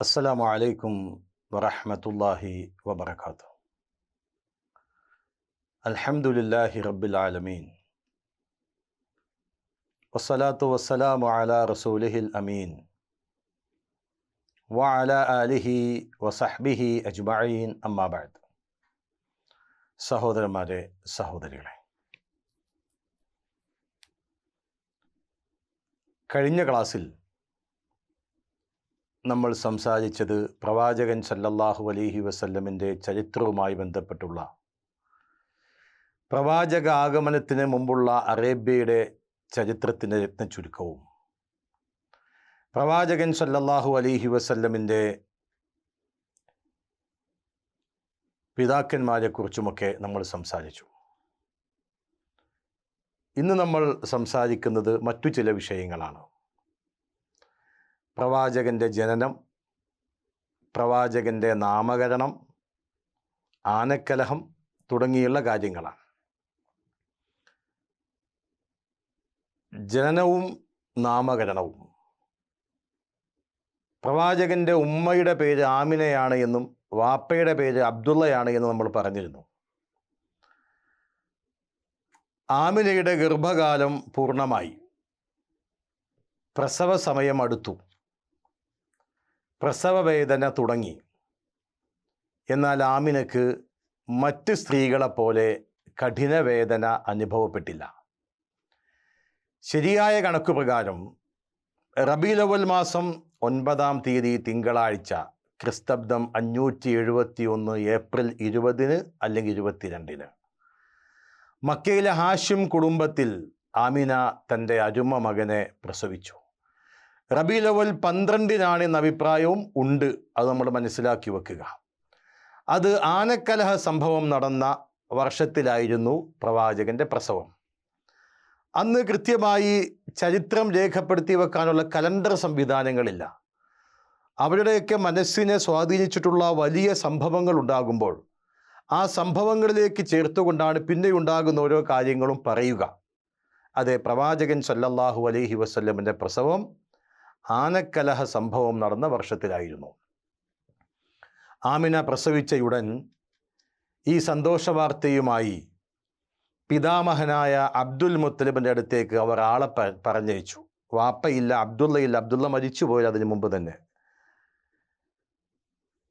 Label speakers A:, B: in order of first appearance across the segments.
A: അസ്സലാമു അലൈക്കും വറഹമത്തല്ലാഹി വബർക്കാത്തു അൽഹംദുലില്ലാഹി റബ്ബിൽ ആലമീൻ വസ്സലാത്തു വസ്സലാമു അലാ റസൂലിഹിൽ അമീൻ വഅല ആലിഹി വസഹ്ബിഹി അജ്മഈൻ അമ്മാബാദ് സഹോദരന്മാരെ സഹോദരികളെ കഴിഞ്ഞ ക്ലാസ്സിൽ നമ്മൾ സംസാരിച്ചത് പ്രവാചകൻ സല്ലല്ലാഹു അലൈഹി വസല്ലമിന്റെ ചരിത്രവുമായി ബന്ധപ്പെട്ടുള്ള. പ്രവാചക ആഗമനത്തിന് മുമ്പുള്ള അറേബ്യയുടെ ചരിത്രത്തിന്റെ രത്ന ചുരുക്കവും പ്രവാചകൻ സല്ലല്ലാഹു അലൈഹി വസല്ലമിന്റെ പിതാക്കന്മാരെക്കുറിച്ചുമൊക്കെ നമ്മൾ സംസാരിച്ചു. ഇന്ന് നമ്മൾ സംസാരിക്കുന്നത് മറ്റു ചില വിഷയങ്ങളാണ്. പ്രവാചകന്റെ ജനനം പ്രവാചകന്റെ നാമകരണം ആനക്കലഹം തുടങ്ങിയുള്ള കാര്യങ്ങളാണ്. ജനനവും നാമകരണവും. പ്രവാചകന്റെ ഉമ്മയുടെ പേര് ആമിനയാണ് എന്നും വാപ്പയുടെ പേര് അബ്ദുള്ളയാണ് എന്നും നമ്മൾ പറഞ്ഞിരുന്നു. ആമിനയുടെ ഗർഭകാലം പൂർണമായി. പ്രസവ സമയം അടുത്തു. പ്രസവവേദന തുടങ്ങി. എന്നാൽ ആമിനക്ക് മറ്റ് സ്ത്രീകളെപ്പോലെ കഠിനവേദന അനുഭവപ്പെട്ടില്ല. ശരിയായ കണക്കു പ്രകാരം റബീലവൽ മാസം ഒൻപതാം തീയതി തിങ്കളാഴ്ച ക്രിസ്തബ്ദം അഞ്ഞൂറ്റി എഴുപത്തി ഒന്ന് ഏപ്രിൽ ഇരുപതിന് അല്ലെങ്കിൽ ഇരുപത്തിരണ്ടിന്. മക്കയിലെ ഹാഷിം കുടുംബത്തിൽ ആമിന തന്റെ അരുമ മകനെ പ്രസവിച്ചു. റബീലവൽ പന്ത്രണ്ടിനാണ് എന്ന അഭിപ്രായവും ഉണ്ട്. അത് നമ്മൾ മനസ്സിലാക്കി വെക്കുക. അത് ആനക്കലഹ സംഭവം നടന്ന വർഷത്തിലായിരുന്നു പ്രവാചകന്റെ പ്രസവം. അന്ന് കൃത്യമായി ചരിത്രം രേഖപ്പെടുത്തി വെക്കാനുള്ള കലണ്ടർ സംവിധാനങ്ങളില്ല. അവരുടെയൊക്കെ മനസ്സിനെ സ്വാധീനിച്ചിട്ടുള്ള വലിയ സംഭവങ്ങൾ ഉണ്ടാകുമ്പോൾ ആ സംഭവങ്ങളിലേക്ക് ചേർത്തുകൊണ്ടാണ് പിന്നെ ഉണ്ടാകുന്ന ഓരോ കാര്യങ്ങളും പറയുക. അതെ പ്രവാചകൻ സല്ലല്ലാഹു അലൈഹി വസല്ലമിന്റെ പ്രസവം ആനക്കലഹ സംഭവം നടന്ന വർഷത്തിലായിരുന്നു. ആമിന പ്രസവിച്ചയുടൻ ഈ സന്തോഷ വാർത്തയുമായി പിതാമഹനായ അബ്ദുൽ മുത്തലിബിന്റെ അടുത്തേക്ക് അവർ ആളെ പറഞ്ഞയച്ചു. വാപ്പയില്ല അബ്ദുള്ളയില്ല അബ്ദുള്ള മരിച്ചുപോയത് അതിനു മുമ്പ് തന്നെ.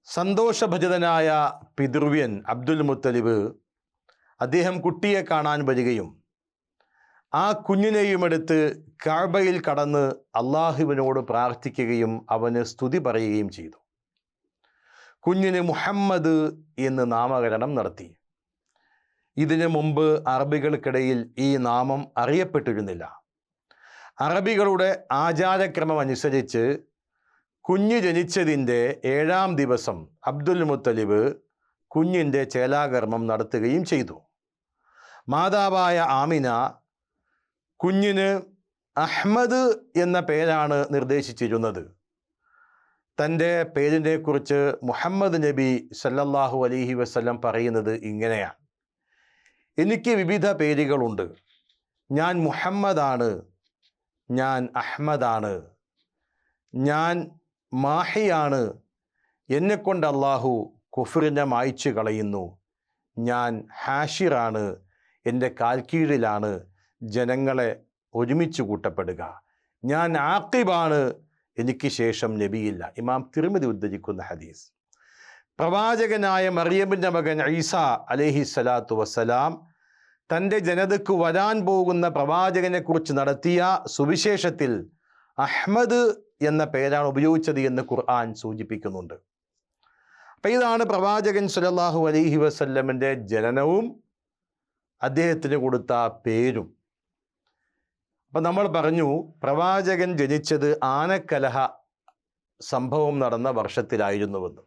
A: സന്തോഷഭജിതനായ പിതൃവ്യൻ അബ്ദുൽ മുത്തലിബ് അദ്ദേഹം കുട്ടിയെ കാണാൻ വരികയും ആ കുഞ്ഞിനെയും എടുത്ത് കാബയിൽ കടന്ന് അള്ളാഹുവിനോട് പ്രാർത്ഥിക്കുകയും അവന് സ്തുതി പറയുകയും ചെയ്തു. കുഞ്ഞിന് മുഹമ്മദ് എന്ന് നാമകരണം നടത്തി. ഇതിനു മുമ്പ് അറബികൾക്കിടയിൽ ഈ നാമം അറിയപ്പെട്ടിരുന്നില്ല. അറബികളുടെ ആചാരക്രമം അനുസരിച്ച് കുഞ്ഞ് ജനിച്ചതിന്റെ ഏഴാം ദിവസം അബ്ദുൽ മുത്തലിബ് കുഞ്ഞിന്റെ ചേലാകർമ്മം നടത്തുകയും ചെയ്തു. മാതാവായ ആമിന കുഞ്ഞിന് അഹ്മദ് എന്ന പേരാണ് നിർദ്ദേശിച്ചിരുന്നത്. തന്റെ പേരിനെ കുറിച്ച് മുഹമ്മദ് നബി സല്ലല്ലാഹു അലൈഹി വസല്ലം പറയുന്നത് ഇങ്ങനെയാണ്. എനിക്ക് വിവിധ പേരുകളുണ്ട്. ഞാൻ മുഹമ്മദാണ്. ഞാൻ അഹ്മദാണ്. ഞാൻ മാഹിയാണ്. എന്നെക്കൊണ്ട് അള്ളാഹു കുഫറിനെ മായ്ച്ചു കളയുന്നു. ഞാൻ ഹാഷിറാണ്. എന്റെ കാൽക്കീഴിലാണ്. ജനങ്ങളെ ഒരുമിച്ച് കൂട്ടപ്പെടുക. ഞാൻ ആക്കിബാണ് എനിക്ക് ശേഷം നബിയില്ല. ഇമാം തിരുമതി ഉദ്ധരിക്കുന്ന ഹദീസ്. പ്രവാചകനായ മറിയമിന്റെ മകൻ ഐസ അലഹി സ്വലാത്തു വസ്സലാം തന്റെ ജനതയ്ക്ക് വരാൻ പോകുന്ന പ്രവാചകനെക്കുറിച്ച് നടത്തിയ സുവിശേഷത്തിൽ അഹ്മദ് എന്ന പേരാണ് ഉപയോഗിച്ചത് എന്ന് ഖുർആൻ സൂചിപ്പിക്കുന്നുണ്ട്. അപ്പം ഇതാണ് പ്രവാചകൻ സുലല്ലാഹു അലഹി വസ്ല്ലമിന്റെ ജനനവും അദ്ദേഹത്തിന് കൊടുത്ത പേരും. അപ്പം നമ്മൾ പറഞ്ഞു പ്രവാചകൻ ജനിച്ചത് ആനക്കലഹ സംഭവം നടന്ന വർഷത്തിലായിരുന്നുവെന്ന്.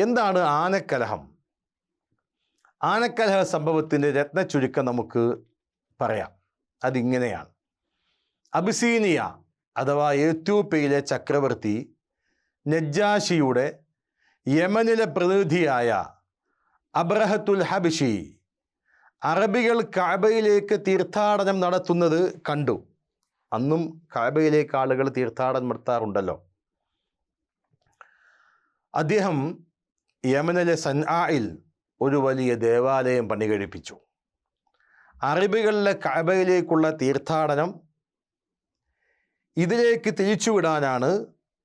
A: എന്താണ് ആനക്കലഹം? ആനക്കലഹ സംഭവത്തിന്റെ രത്ന ചുരുക്കം നമുക്ക് പറയാം. അതിങ്ങനെയാണ്. അബിസീനിയ അഥവാ എത്യോപ്യയിലെ ചക്രവർത്തി നജ്ജാഷിയുടെ യമനിലെ പ്രതിനിധിയായ അബ്രഹത്തുൽ ഹബിഷി അറബികൾ കാബയിലേക്ക് തീർത്ഥാടനം നടത്തുന്നത് കണ്ടു. അന്നും കാബയിലേക്ക് ആളുകൾ തീർത്ഥാടനം നടത്താറുണ്ടല്ലോ. അദ്ദേഹം യമനിലെ സൻആയിൽ ഒരു വലിയ ദേവാലയം പണി കഴിപ്പിച്ചു അറബികളിലെ കഅബയിലേക്കുള്ള തീർത്ഥാടനം ഇതിലേക്ക് തിരിച്ചുവിടാനാണ്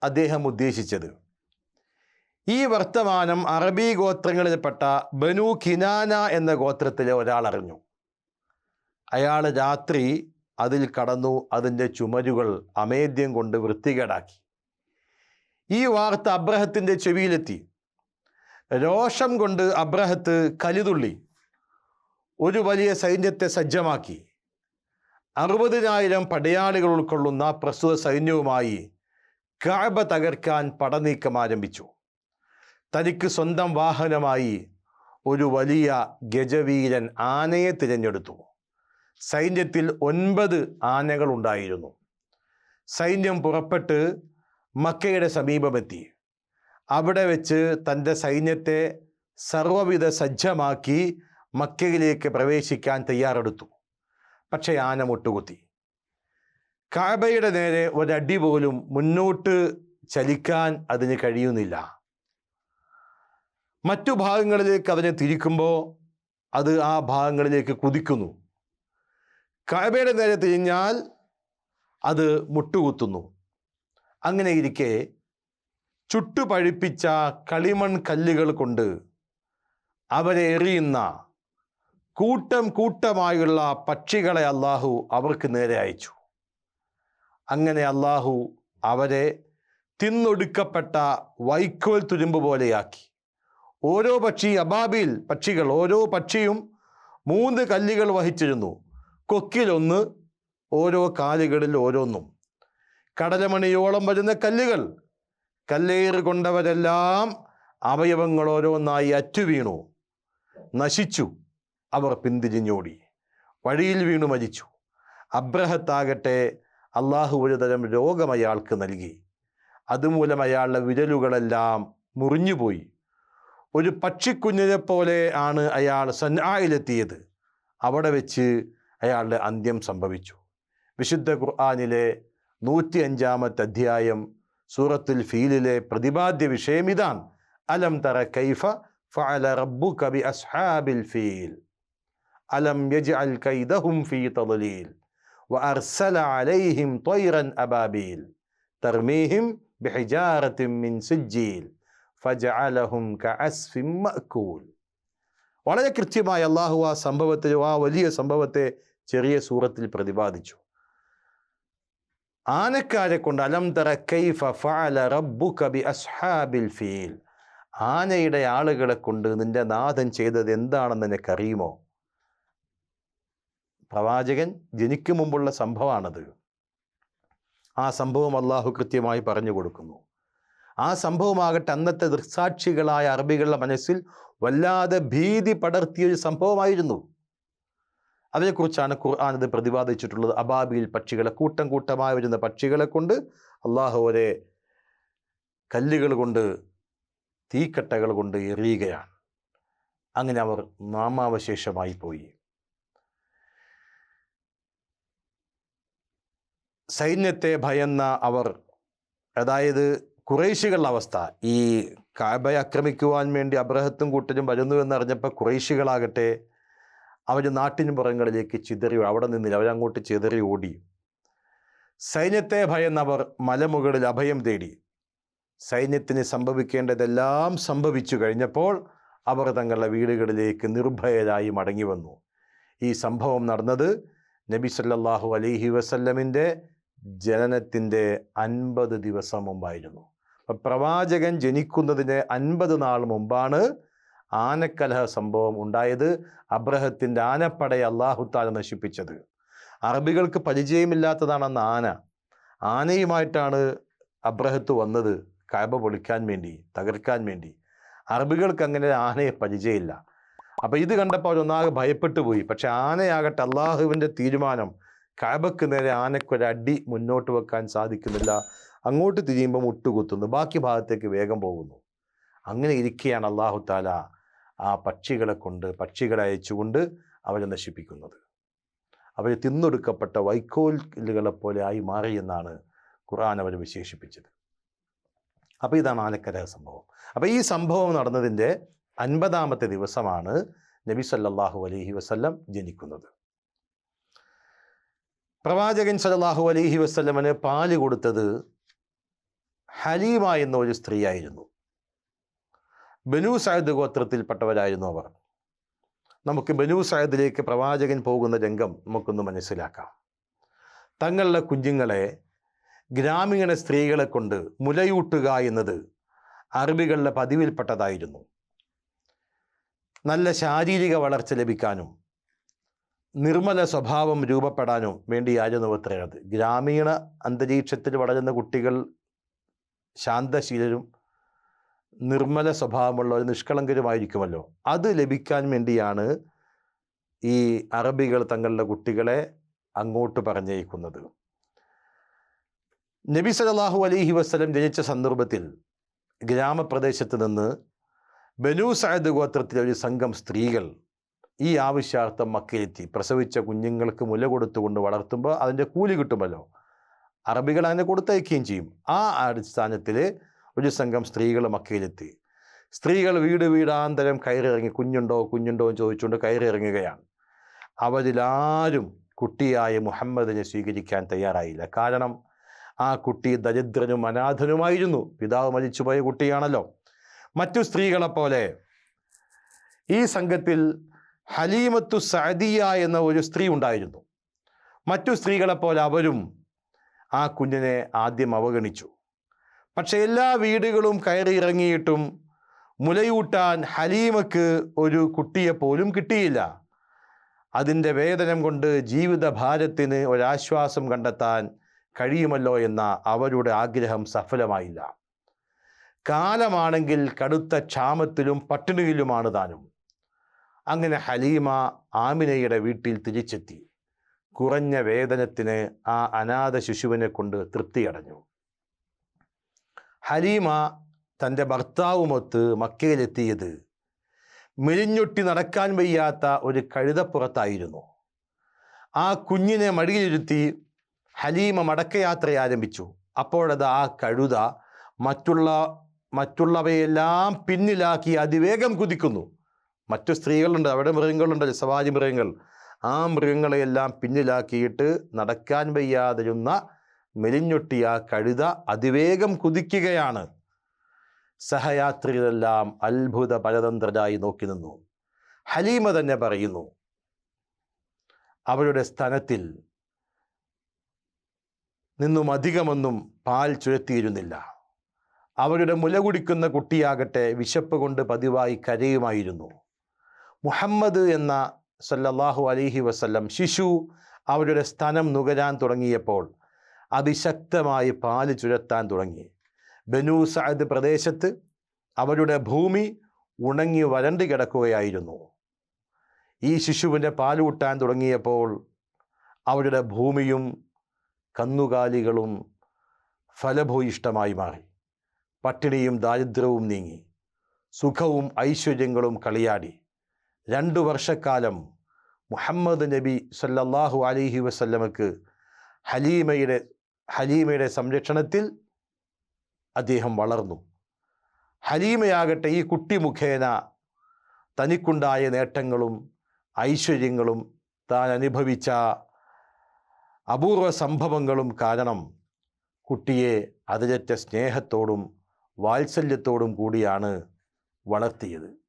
A: അദ്ദേഹം ഉദ്ദേശിച്ചത്. ഈ വർത്തമാനം അറബി ഗോത്രങ്ങളിൽപ്പെട്ട ബനു കിനാന എന്ന ഗോത്രത്തിലെ ഒരാൾ അറിഞ്ഞു. അയാൾ രാത്രി അതിൽ കടന്നു അതിന്റെ ചുമരുകൾ അമേദ്യം കൊണ്ട് വൃത്തികേടാക്കി. ഈ വാർത്ത അബ്രഹത്തിന്റെ ചെവിയിലെത്തി. രോഷം കൊണ്ട് അബ്രഹത്ത് കലിതുള്ളി. ഒരു വലിയ സൈന്യത്തെ സജ്ജമാക്കി. അറുപതിനായിരം പടയാളികൾ ഉൾക്കൊള്ളുന്ന പ്രസ്തുത സൈന്യവുമായി കാബ തകർക്കാൻ പടനീക്കം ആരംഭിച്ചു. തനിക്ക് സ്വന്തം വാഹനമായി ഒരു വലിയ ഗജവീരൻ ആനയെ തിരഞ്ഞെടുത്തു. സൈന്യത്തിൽ ഒൻപത് ആനകൾ ഉണ്ടായിരുന്നു സൈന്യം പുറപ്പെട്ട് മക്കയുടെ സമീപമെത്തി. അവിടെ വെച്ച് തന്റെ സൈന്യത്തെ സർവവിധ സജ്ജമാക്കി മക്കയിലേക്ക് പ്രവേശിക്കാൻ തയ്യാറെടുത്തു. പക്ഷേ ആന മുട്ടുകുത്തി. കാബയുടെ നേരെ ഒരടി പോലും മുന്നോട്ട് ചലിക്കാൻ അതിന് കഴിയുന്നില്ല. മറ്റു ഭാഗങ്ങളിലേക്ക് അതിനെ തിരിക്കുമ്പോൾ അത് ആ ഭാഗങ്ങളിലേക്ക് കുതിക്കുന്നു. കഴബയുടെ നേരെ തിരിഞ്ഞാൽ അത് മുട്ടുകുത്തുന്നു. അങ്ങനെ ഇരിക്കെ ചുട്ടുപഴിപ്പിച്ച കളിമൺ കല്ലുകൾ കൊണ്ട് അവരെ എറിയുന്ന കൂട്ടം കൂട്ടമായുള്ള പക്ഷികളെ അള്ളാഹു അവർക്ക് നേരെ അയച്ചു. അങ്ങനെ അള്ളാഹു അവരെ തിന്നൊടുക്കപ്പെട്ട വൈക്കോൽ തുരുമ്പ് പോലെയാക്കി. ഓരോ പക്ഷി അബാബിൽ പക്ഷികൾ ഓരോ പക്ഷിയും മൂന്ന് കല്ലുകൾ വഹിച്ചിരുന്നു. കൊക്കിലൊന്ന് ഓരോ കാലുകളിൽ ഓരോന്നും. കടലമണിയോളം വരുന്ന കല്ലുകൾ. കല്ലേറ് കൊണ്ടവരെല്ലാം അവയവങ്ങൾ ഓരോന്നായി അറ്റുവീണു. നശിച്ചു. അവർ പിന്തിരിഞ്ഞോടി. വഴിയിൽ വീണു മരിച്ചു. അബ്രഹത്താകട്ടെ അള്ളാഹു ഒരു തരം രോഗം അയാൾക്ക് നൽകി. അതുമൂലം അയാളുടെ വിരലുകളെല്ലാം മുറിഞ്ഞുപോയി. ഒരു പക്ഷിക്കുഞ്ഞിനെ പോലെ ആണ് അയാൾ സന്നായിലെത്തിയത് അവിടെ വെച്ച് അയാളുടെ അന്ത്യം സംഭവിച്ചു വിശുദ്ധ ഖുർആാനിലെ നൂറ്റി അഞ്ചാമത്തെ അധ്യായം സൂറത്തുൽ ഫീലിലെ പ്രതിപാദ്യ വിഷയം ഇതാണ് അലം തറ കൈഫ ഫഅല റബ്ബുക ബി അസ്ഹാബിൽ ഫീൽ അലം യജ്അൽ കൈദഹും ഫീ തദ്ലീൽ وأرسل عليهم طيرا أبابيل ترميهم بحجارة من سجيل ഫജഅലഹും കഅസ്ഫിം മഅകൂൽ. വളരെ കൃത്യമായി അള്ളാഹു ആ സംഭവത്തെ ആ വലിയ സംഭവത്തെ ചെറിയ സൂറത്തിൽ പ്രതിപാദിച്ചു. ആനക്കാരെ കൊണ്ട് അലം തറ കൈഫ ഫഅല റബ്ബുക ബി അസ്ഹാബിൽ ഫീൽ. ആനയുടെ ആളുകളെ കൊണ്ട് നിന്റെ നാഥൻ ചെയ്തത് എന്താണെന്ന് നിനക്കറിയുമോ? പ്രവാചകൻ ജനിക്കു മുമ്പുള്ള സംഭവമാണത്. ആ സംഭവം അള്ളാഹു കൃത്യമായി പറഞ്ഞു കൊടുക്കുന്നു. ആ സംഭവമാകട്ടെ അന്നത്തെ ദൃക്സാക്ഷികളായ അറബികളുടെ മനസ്സിൽ വല്ലാതെ ഭീതി പടർത്തിയ ഒരു സംഭവമായിരുന്നു. അതിനെക്കുറിച്ചാണ് ഖുർആൻ ഇത് പ്രതിപാദിച്ചിട്ടുള്ളത്. അബാബിയിൽ പക്ഷികളെ കൂട്ടം കൂട്ടമായി വരുന്ന പക്ഷികളെ കൊണ്ട് അള്ളാഹുവരെ കല്ലുകൾ കൊണ്ട് തീക്കട്ടകൾ കൊണ്ട് എറിയുകയാണ്. അങ്ങനെ അവർ നാമാവശേഷമായി പോയി. സൈന്യത്തെ ഭയന്ന അവർ അതായത് കുറേശികളുടെ അവസ്ഥ. ഈ കാബയെ ആക്രമിക്കുവാൻ വേണ്ടി അബ്രഹത്തും കൂട്ടരും വരുന്നു എന്നറിഞ്ഞപ്പോൾ കുറേശികളാകട്ടെ അവർ നാട്ടിന് പുറങ്ങളിലേക്ക് ചിതറി അവിടെ നിന്നില്ല. അവരങ്ങോട്ട് ചിതറി ഓടി. സൈന്യത്തെ ഭയന്നവർ മലമുകളിൽ അഭയം തേടി. സൈന്യത്തിന് സംഭവിക്കേണ്ടതെല്ലാം സംഭവിച്ചു കഴിഞ്ഞപ്പോൾ അവർ തങ്ങളുടെ വീടുകളിലേക്ക് നിർഭയരായി മടങ്ങി വന്നു. ഈ സംഭവം നടന്നത് നബി സല്ലാഹു അലൈഹി വസല്ലമിന്റെ ജനനത്തിന്റെ അൻപത് ദിവസം മുമ്പായിരുന്നു. പ്രവാചകൻ ജനിക്കുന്നതിന് അൻപത് നാൾ മുമ്പാണ് ആനക്കലഹ സംഭവം ഉണ്ടായത്. അബ്രഹത്തിന്റെ ആനപ്പടയെ അള്ളാഹുത്താല നശിപ്പിച്ചത്. അറബികൾക്ക് പരിചയമില്ലാത്തതാണെന്ന ആന. ആനയുമായിട്ടാണ് അബ്രഹത്ത് വന്നത് കഅബ പൊളിക്കാൻ വേണ്ടി തകർക്കാൻ വേണ്ടി. അറബികൾക്ക് അങ്ങനെ ആനയെ പരിചയമില്ല. അപ്പോൾ ഇത് കണ്ടപ്പോൾ അവരൊന്നാകെ ഭയപ്പെട്ടു പോയി. പക്ഷെ ആനയാകട്ടെ അള്ളാഹുവിന്റെ തീരുമാനം കഅബക്ക് നേരെ ആനക്കൊരടി മുന്നോട്ട് വെക്കാൻ സാധിക്കുന്നില്ല. അങ്ങോട്ട് തിരിയുമ്പോൾ മുട്ടുകുത്തുന്നു ബാക്കി ഭാഗത്തേക്ക് വേഗം പോകുന്നു. അങ്ങനെ ഇരിക്കെയാണ് അള്ളാഹു താല ആ പക്ഷികളെ കൊണ്ട് പക്ഷികളെ അയച്ചുകൊണ്ട് അവരെ നശിപ്പിക്കുന്നത്. അവർ തിന്നൊടുക്കപ്പെട്ട വൈക്കോലുകളെ പോലെ ആയി മാറി എന്നാണ് ഖുർആൻ അവർ വിശേഷിപ്പിച്ചത്. അപ്പോൾ ഇതാണ് ആലക്കര സംഭവം. അപ്പോൾ ഈ സംഭവം നടന്നതിന്റെ അൻപതാമത്തെ ദിവസമാണ് നബി സല്ലാഹു അലഹി വസ്ല്ലം ജനിക്കുന്നത്. പ്രവാചകൻ സല്ലല്ലാഹു അലഹി വസ്ല്ലമന് പാൽ കൊടുത്തത് ഹലീമ എന്ന ഒരു സ്ത്രീയായിരുന്നു. ബനു സയദ് ഗോത്രത്തിൽപ്പെട്ടവരായിരുന്നു അവർ. നമുക്ക് ബനു സയദിലേക്ക് പ്രവാചകൻ പോകുന്ന രംഗം നമുക്കൊന്ന് മനസ്സിലാക്കാം. തങ്ങളുടെ കുഞ്ഞുങ്ങളെ ഗ്രാമീണ സ്ത്രീകളെ കൊണ്ട് മുലയൂട്ടുക എന്നത് അറബികളുടെ പതിവിൽപ്പെട്ടതായിരുന്നു. നല്ല ശാരീരിക വളർച്ച ലഭിക്കാനും നിർമ്മല സ്വഭാവം രൂപപ്പെടാനും വേണ്ടിയായിരുന്നു അത്രയത് അത് ഗ്രാമീണ അന്തരീക്ഷത്തിൽ വളരുന്ന കുട്ടികൾ ശാന്തശീലരും നിർമ്മല സ്വഭാവമുള്ള ഒരു നിഷ്കളങ്കരുമായിരിക്കുമല്ലോ. അത് ലഭിക്കാൻ വേണ്ടിയാണ് ഈ അറബികൾ തങ്ങളുടെ കുട്ടികളെ അങ്ങോട്ട് പറഞ്ഞയക്കുന്നത്. നബി സലാഹു അലൈഹി വസ്ലം ജനിച്ച സന്ദർഭത്തിൽ ഗ്രാമപ്രദേശത്ത് നിന്ന് ബനു സഅദ് ഗോത്രത്തിലെ ഒരു സംഘം സ്ത്രീകൾ ഈ ആവശ്യാർത്ഥം മക്കയിലെത്തി. പ്രസവിച്ച കുഞ്ഞുങ്ങൾക്ക് മുല കൊടുത്തുകൊണ്ട് വളർത്തുമ്പോൾ അതിന്റെ കൂലി കിട്ടുമല്ലോ. അറബികൾ അതിനെ കൊടുത്തയക്കുകയും ചെയ്യും. ആ അടിസ്ഥാനത്തിൽ ഒരു സംഘം സ്ത്രീകൾ മക്കയിലെത്തി. സ്ത്രീകൾ വീട് വീടാന്തരം കയറിയിറങ്ങി കുഞ്ഞുണ്ടോ കുഞ്ഞുണ്ടോ എന്ന് ചോദിച്ചുകൊണ്ട് കയറിയിറങ്ങുകയാണ്. അവരിലാരും കുട്ടിയായ മുഹമ്മദിനെ സ്വീകരിക്കാൻ തയ്യാറായില്ല. കാരണം ആ കുട്ടി ദരിദ്രനും അനാഥനുമായിരുന്നു. പിതാവ് മരിച്ചുപോയ കുട്ടിയാണല്ലോ. മറ്റു സ്ത്രീകളെപ്പോലെ ഈ സംഘത്തിൽ ഹലീമത്തു സഅദിയ എന്ന ഒരു സ്ത്രീ ഉണ്ടായിരുന്നു. മറ്റു സ്ത്രീകളെപ്പോലെ അവരും ആ കുഞ്ഞിനെ ആദ്യം അവഗണിച്ചു. പക്ഷെ എല്ലാ വീടുകളും കയറി ഇറങ്ങിയിട്ടും മുലയൂട്ടാൻ ഹലീമക്ക് ഒരു കുട്ടിയെ പോലും കിട്ടിയില്ല. അതിന്റെ വേദനം കൊണ്ട് ജീവിത ഭാരത്തിന് ഒരാശ്വാസം കണ്ടെത്താൻ കഴിയുമല്ലോ എന്ന അവരുടെ ആഗ്രഹം സഫലമായില്ല. കാലമാണെങ്കിൽ കടുത്ത ക്ഷാമത്തിലും പട്ടിണിയിലുമാണ് താനും. അങ്ങനെ ഹലീമ ആമിനയുടെ വീട്ടിൽ തിരിച്ചെത്തി. കുറഞ്ഞ വേതനത്തിന് ആ അനാഥ ശിശുവിനെ കൊണ്ട് തൃപ്തിയടഞ്ഞു ഹലീമ തന്റെ ഭർത്താവുമൊത്ത് മക്കയിലെത്തിയത് മെലിഞ്ഞൊട്ടി നടക്കാൻ വയ്യാത്ത ഒരു കഴുതപ്പുറത്തായിരുന്നു. ആ കുഞ്ഞിനെ മടിയിലിരുത്തി ഹലീമ മടക്കയാത്ര ആരംഭിച്ചു. അപ്പോഴത് ആ കഴുത മറ്റുള്ള മറ്റുള്ളവയെല്ലാം പിന്നിലാക്കി അതിവേഗം കുതിക്കുന്നു. മറ്റു സ്ത്രീകളുണ്ട് അവിടെ മൃഗങ്ങളുണ്ട് സവാരി മൃഗങ്ങൾ. ആ മൃഗങ്ങളെയെല്ലാം പിന്നിലാക്കിയിട്ട് നടക്കാൻ വയ്യാതിരുന്ന മെലിഞ്ഞൊട്ടിയ കഴുത അതിവേഗം കുതിക്കുകയാണ്. സഹയാത്രികളെല്ലാം അത്ഭുത പരതന്ത്രരായി നോക്കി നിന്നു. ഹലീമ തന്നെ പറയുന്നു അവരുടെ സ്ഥലത്തിൽ നിന്നും അധികമൊന്നും പാൽ ചുരത്തിയിരുന്നില്ല. അവരുടെ മുല കുടിക്കുന്ന കുട്ടിയാകട്ടെ വിശപ്പ് കൊണ്ട് പതിവായി കരയുമായിരുന്നു. മുഹമ്മദ് എന്ന സല്ലല്ലാഹു അലൈഹി വസല്ലം ശിശു അവരുടെ സ്ഥലം നുകരാൻ തുടങ്ങിയപ്പോൾ അതിശക്തമായി പാൽ ചുരത്താൻ തുടങ്ങി. ബനു സഅദ് പ്രദേശത്ത് അവരുടെ ഭൂമി ഉണങ്ങി വരണ്ടു കിടക്കുകയായിരുന്നു. ഈ ശിശുവിന്റെ പാലൂട്ടാൻ തുടങ്ങിയപ്പോൾ അവരുടെ ഭൂമിയും കന്നുകാലികളും ഫലഭൂയിഷ്ടമായി മാറി. പട്ടിണിയും ദാരിദ്ര്യവും നീങ്ങി. സുഖവും ഐശ്വര്യങ്ങളും കളിയാടി. രണ്ടു വർഷക്കാലം മുഹമ്മദ് നബി സല്ലല്ലാഹു അലൈഹി വസല്ലമക്ക് ഹലീമയുടെ ഹലീമയുടെ സംരക്ഷണത്തിൽ അദ്ദേഹം വളർന്നു. ഹലീമയാകട്ടെ ഈ കുട്ടി മുഖേന തനിക്കുണ്ടായ നേട്ടങ്ങളും ഐശ്വര്യങ്ങളും താൻ അനുഭവിച്ച അപൂർവ സംഭവങ്ങളും കാരണം കുട്ടിയെ അതിരറ്റ സ്നേഹത്തോടും വാത്സല്യത്തോടും കൂടിയാണ് വളർത്തിയത്.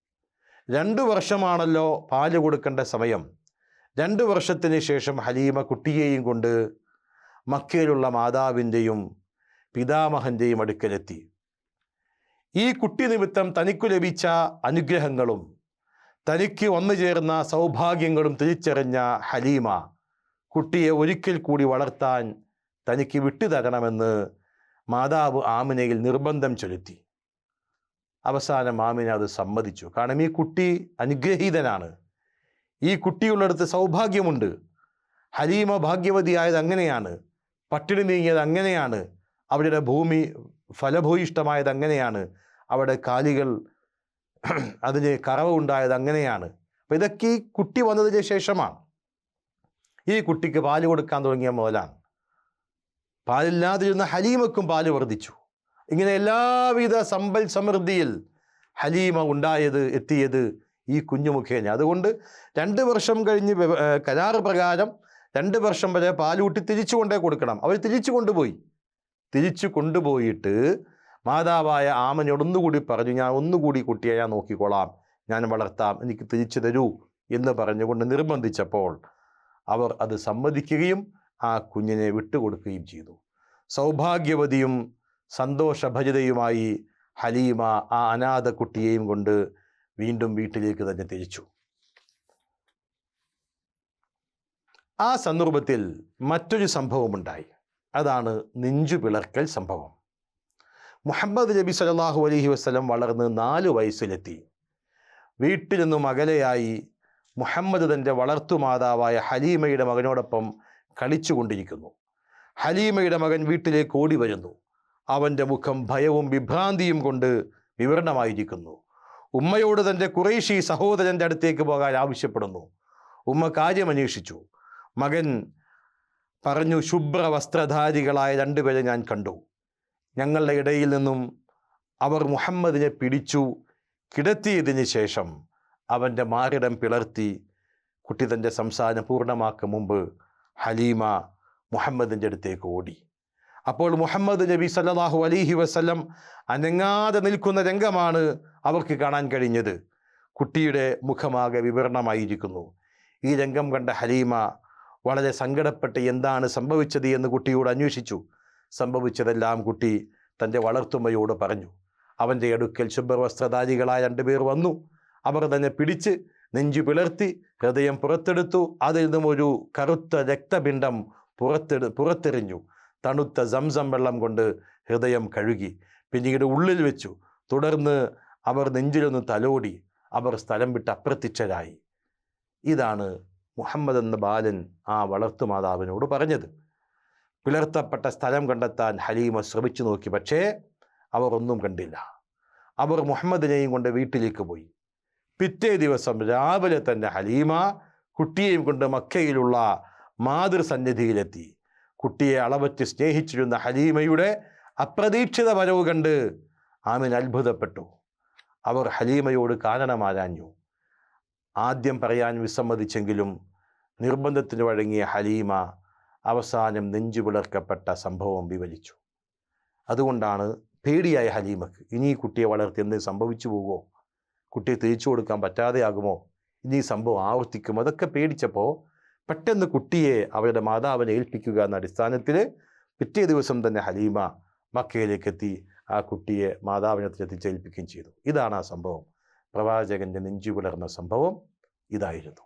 A: രണ്ടു വർഷമാണല്ലോ പാൽ കൊടുക്കേണ്ട സമയം. രണ്ട് വർഷത്തിന് ശേഷം ഹലീമ കുട്ടിയെയും കൊണ്ട് മക്കയിലുള്ള മാതാവിന്റെയും പിതാമഹന്റെയും അടുക്കലെത്തി. ഈ കുട്ടി നിമിത്തം തനിക്കു ലഭിച്ച അനുഗ്രഹങ്ങളും തനിക്ക് വന്നു ചേർന്ന സൗഭാഗ്യങ്ങളും തിരിച്ചറിഞ്ഞ ഹലീമ കുട്ടിയെ ഒരിക്കൽ കൂടി വളർത്താൻ തനിക്ക് വിട്ടുതരണമെന്ന് മാതാവ് ആമിനയിൽ നിർബന്ധം ചൊലുത്തി. അവസാനം ആമിന അത് സമ്മതിച്ചു. കാരണം ഈ കുട്ടി അനുഗ്രഹീതനാണ്. ഈ കുട്ടിയുള്ളിടത്ത് സൗഭാഗ്യമുണ്ട്. ഹലീമ ഭാഗ്യവതിയായത് അങ്ങനെയാണ്. പട്ടിണി നീങ്ങിയത് അങ്ങനെയാണ്. അവരുടെ ഭൂമി ഫലഭൂയിഷ്ടമായത് അങ്ങനെയാണ്. അവിടെ കാലികൾ അതിന് കറവ് ഉണ്ടായത് അങ്ങനെയാണ്. അപ്പം ഇതൊക്കെ ഈ കുട്ടി വന്നതിന് ശേഷമാണ്. ഈ കുട്ടിക്ക് പാൽ കൊടുക്കാൻ തുടങ്ങിയ മുതലാണ് പാലില്ലാതിരുന്ന ഹലീമക്കും പാൽ വർദ്ധിച്ചു. ഇങ്ങനെ എല്ലാവിധ സമ്പൽ സമൃദ്ധിയിൽ ഹലീമ ഉണ്ടായത് എത്തിയത് ഈ കുഞ്ഞു മുഖേന അതുകൊണ്ട് രണ്ട് വർഷം കഴിഞ്ഞ് കരാർ പ്രകാരം രണ്ട് വർഷം വരെ പാലൂട്ടി തിരിച്ചു കൊണ്ടേ കൊടുക്കണം. അവർ തിരിച്ചു കൊണ്ടുപോയി. തിരിച്ചു കൊണ്ടുപോയിട്ട് മാതാവായ ആമനോട് ഒന്നുകൂടി പറഞ്ഞു ഞാൻ ഒന്നുകൂടി കുട്ടിയെ ഞാൻ നോക്കിക്കോളാം. ഞാൻ വളർത്താം. എനിക്ക് തിരിച്ചു തരൂ. എന്ന് പറഞ്ഞുകൊണ്ട് നിർബന്ധിച്ചപ്പോൾ അവർ അത് സമ്മതിക്കുകയും ആ കുഞ്ഞിനെ വിട്ടുകൊടുക്കുകയും ചെയ്തു. സൗഭാഗ്യവതിയും സന്തോഷഭരിതയുമായി ഹലീമ ആ അനാഥ കുട്ടിയെയും കൊണ്ട് വീണ്ടും വീട്ടിലേക്ക് തന്നെ തിരിച്ചു. ആ സന്ദർഭത്തിൽ മറ്റൊരു സംഭവമുണ്ടായി. അതാണ് നെഞ്ചു പിളർക്കൽ സംഭവം. മുഹമ്മദ് നബി സലാഹു അലഹി വസ്ലം വളർന്ന് നാല് വയസ്സിലെത്തി. വീട്ടിൽ നിന്നും അകലെയായി മുഹമ്മദ് തന്റെ വളർത്തുമാതാവായ ഹലീമയുടെ മകനോടൊപ്പം കളിച്ചുകൊണ്ടിരിക്കുന്നു. ഹലീമയുടെ മകൻ വീട്ടിലേക്ക് ഓടി വരുന്നു അവന്റെ മുഖം ഭയവും വിഭ്രാന്തിയും കൊണ്ട് വിവരണമായിരിക്കുന്നു. ഉമ്മയോട് തന്റെ കുറേശി സഹോദരന്റെ അടുത്തേക്ക് പോകാൻ ആവശ്യപ്പെടുന്നു. ഉമ്മ കാര്യം അന്വേഷിച്ചു. മകൻ പറഞ്ഞു ശുഭ്ര വസ്ത്രധാരികളായ രണ്ടുപേരെ ഞാൻ കണ്ടു. ഞങ്ങളുടെ ഇടയിൽ നിന്നും അവർ മുഹമ്മദിനെ പിടിച്ചു. കിടത്തിയതിന് ശേഷം അവന്റെ മാറിടം പിളർത്തി. കുട്ടി തന്റെ സംസാരം പൂർണമാക്കും മുമ്പ് ഹലീമ മുഹമ്മദിന്റെ അടുത്തേക്ക് ഓടി. അപ്പോൾ മുഹമ്മദ് നബി സല്ലാഹു അലൈഹി വസല്ലം അനങ്ങാതെ നിൽക്കുന്ന രംഗമാണ് അവർക്ക് കാണാൻ കഴിഞ്ഞത്. കുട്ടിയുടെ മുഖമാകെ വിവരണമായിരിക്കുന്നു. ഈ രംഗം കണ്ട ഹലീമ വളരെ സങ്കടപ്പെട്ട് എന്താണ് സംഭവിച്ചത് എന്ന് കുട്ടിയോട് അന്വേഷിച്ചു. സംഭവിച്ചതെല്ലാം കുട്ടി തന്റെ വളർത്തുമ്മയോട് പറഞ്ഞു. അവന്റെ അടുക്കൽ ശുഭ്രവസ്ത്രധാരികളായ രണ്ടുപേർ വന്നു. അവർ തന്നെ പിടിച്ച് നെഞ്ചു പിളർത്തി ഹൃദയം പുറത്തെടുത്തു. അതിൽ നിന്നും ഒരു കറുത്ത രക്തപിണ്ഡം പുറത്തെടു പുറത്തെറിഞ്ഞു. തണുത്ത സംസം വെള്ളം കൊണ്ട് ഹൃദയം കഴുകി. പിന്നീട് ഉള്ളിൽ വെച്ചു. തുടർന്ന് അവർ നെഞ്ചിലൊന്ന് തലോടി. അവർ സ്ഥലം വിട്ട് അപ്രത്യക്ഷരായി. ഇതാണ് മുഹമ്മദ് എന്ന ബാലൻ ആ വളർത്തുമാതാവിനോട് പറഞ്ഞത്. പിളർത്തപ്പെട്ട സ്ഥലം കണ്ടെത്താൻ ഹലീമ ശ്രമിച്ചു നോക്കി. പക്ഷേ അവർ ഒന്നും കണ്ടില്ല. അവർ മുഹമ്മദിനെയും കൊണ്ട് വീട്ടിലേക്ക് പോയി. പിറ്റേ ദിവസം രാവിലെ തന്നെ ഹലീമ കുട്ടിയെയും കൊണ്ട് മക്കയിലുള്ള മാതൃസന്നിധിയിലെത്തി. കുട്ടിയെ അളവറ്റ് സ്നേഹിച്ചിരുന്ന ഹലീമയുടെ അപ്രതീക്ഷിത വരവ് കണ്ട് ആമിൻ അത്ഭുതപ്പെട്ടു. അവർ ഹലീമയോട് കാരണമാരാഞ്ഞു ആദ്യം പറയാൻ വിസമ്മതിച്ചെങ്കിലും നിർബന്ധത്തിന് വഴങ്ങിയ ഹലീമ അവസാനം നെഞ്ചു പിളർക്കപ്പെട്ട സംഭവം വിവരിച്ചു. അതുകൊണ്ടാണ് പേടിയായ ഹലീമക്ക് ഇനി ഈ കുട്ടിയെ വളർത്തി എന്ത് സംഭവിച്ചു പോകുമോ? കുട്ടിയെ തിരിച്ചു കൊടുക്കാൻ പറ്റാതെയാകുമോ? ഇനി ഈ സംഭവം ആവർത്തിക്കും? അതൊക്കെ പേടിച്ചപ്പോൾ പെട്ടെന്ന് കുട്ടിയെ അവരുടെ മാതാവിനെ ഏൽപ്പിക്കുക എന്ന അടിസ്ഥാനത്തിൽ പിറ്റേ ദിവസം തന്നെ ഹലീമ മക്കയിലേക്ക് എത്തി ആ കുട്ടിയെ മാതാവിനെ എത്തിച്ചേൽപ്പിക്കുകയും ചെയ്തു. ഇതാണ് ആ സംഭവം. പ്രവാചകന്റെ നെഞ്ചു പുലർന്ന സംഭവം ഇതായിരുന്നു.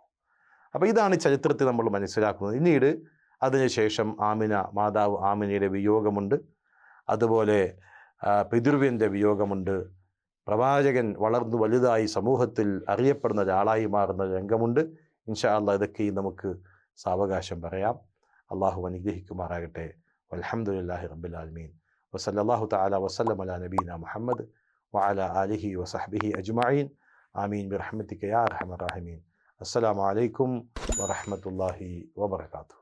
A: അപ്പോൾ ഇതാണ് ചരിത്രത്തിൽ നമ്മൾ മനസ്സിലാക്കുന്നത്. പിന്നീട് അതിനുശേഷം ആമിന മാതാവ് ആമിനയുടെ വിയോഗമുണ്ട്. അതുപോലെ പിതൃവ്യന്റെ വിയോഗമുണ്ട്. പ്രവാചകൻ വളർന്നു വലുതായി സമൂഹത്തിൽ അറിയപ്പെടുന്ന ഒരാളായി മാറുന്ന രംഗമുണ്ട്. ഇൻഷാ അല്ലാ ഇതൊക്കെയും നമുക്ക് സാവകാശം പറയാം അള്ളാഹു അനുഗ്രഹിക്കുമാറാകട്ടെ അലഹമുല്ലാഹി റബ്ബുലാലമീൻ വസല്ലാഹു താല വസല്ലം അല നബീന മുഹമ്മദ് وعلى آله وصحبه أجمعين آمين برحمتك يا أرحم الراحمين السلام عليكم ورحمة الله وبركاته